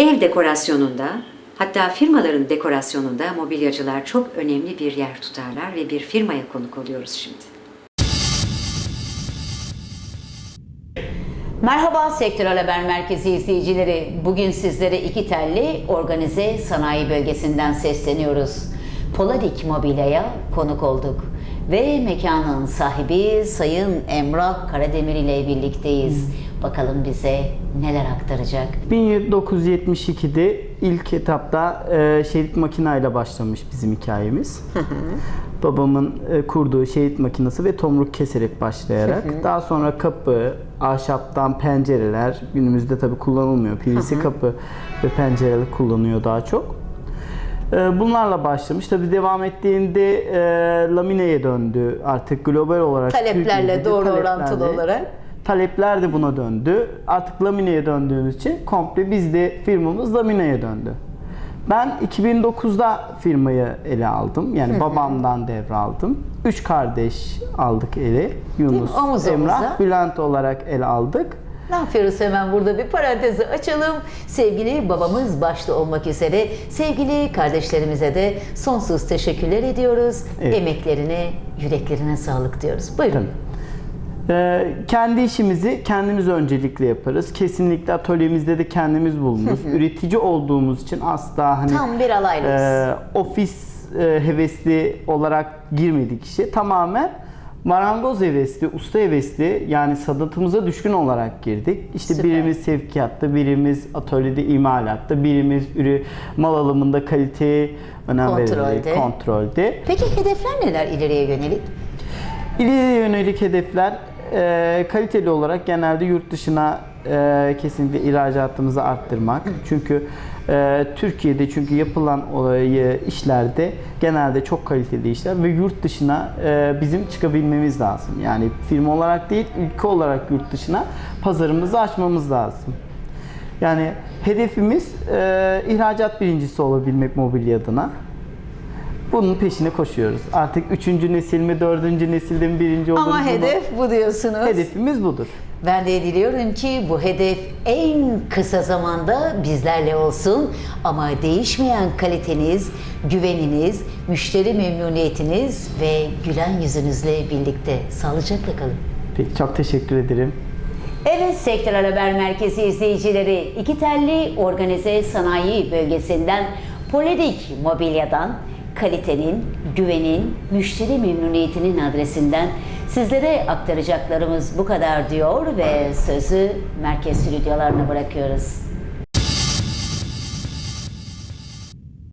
Ev dekorasyonunda, hatta firmaların dekorasyonunda mobilyacılar çok önemli bir yer tutarlar ve bir firmaya konuk oluyoruz şimdi. Merhaba Sektörel Haber Merkezi izleyicileri. Bugün sizlere iki telli organize sanayi bölgesinden sesleniyoruz. Poladik Mobilya'ya konuk olduk. Ve mekanın sahibi Sayın Emrah Karademir ile birlikteyiz. Bakalım bize neler aktaracak. 1972'de ilk etapta e, şerit makinayla başlamış bizim hikayemiz. Babamın e, kurduğu şerit makinesi ve tomruk keserek başlayarak daha sonra kapı, ahşaptan pencereler günümüzde tabi kullanılmıyor. PVC kapı ve pencereler kullanıyor daha çok. E, Bunlarla başlamış. Tabi devam ettiğinde e, lamineye döndü. Artık global olarak Taleplerle Türkiye'de doğru taleplerle- orantılı olarak. Talepler de buna döndü. Artık lamineye döndüğümüz için komple biz de firmamız lamineye döndü. Ben 2009'da firmayı ele aldım. Yani babamdan devraldım. Üç kardeş aldık ele. Yunus, Omuz Emrah, omuza. Bülent olarak ele aldık. Ne yapıyoruz hemen burada bir parantezi açalım. Sevgili babamız başta olmak üzere sevgili kardeşlerimize de sonsuz teşekkürler ediyoruz. Evet. Emeklerine, yüreklerine sağlık diyoruz. Buyurun. Ee, kendi işimizi kendimiz öncelikle yaparız. Kesinlikle atölyemizde de kendimiz bulunuruz. Üretici olduğumuz için asla hani Tam bir alaylıyız. e, ofis e, hevesli olarak girmedik işe. Tamamen marangoz hevesli, usta hevesli yani sanatımıza düşkün olarak girdik. İşte Süper. birimiz sevkiyatta, birimiz atölyede imalatta, birimiz ürü mal alımında kaliteye önem Kontrolde. vererek kontrolde. Peki hedefler neler ileriye yönelik? İleriye yönelik hedefler e, kaliteli olarak genelde yurt dışına e, kesinlikle ihracatımızı arttırmak. Çünkü e, Türkiye'de çünkü yapılan olayı işlerde genelde çok kaliteli işler ve yurt dışına e, bizim çıkabilmemiz lazım. Yani firma olarak değil, ülke olarak yurt dışına pazarımızı açmamız lazım. Yani hedefimiz e, ihracat birincisi olabilmek mobilya adına. Bunun peşine koşuyoruz. Artık üçüncü nesil mi, dördüncü nesilde mi birinci oluruz? Ama hedef bu diyorsunuz. Hedefimiz budur. Ben de diliyorum ki bu hedef en kısa zamanda bizlerle olsun ama değişmeyen kaliteniz, güveniniz, müşteri memnuniyetiniz ve gülen yüzünüzle birlikte sağlıcakla kalın. Peki çok teşekkür ederim. Evet Sektörel Haber Merkezi izleyicileri iki telli organize sanayi bölgesinden Poledik Mobilya'dan kalitenin, güvenin, müşteri memnuniyetinin adresinden sizlere aktaracaklarımız bu kadar diyor ve sözü merkez stüdyolarına bırakıyoruz.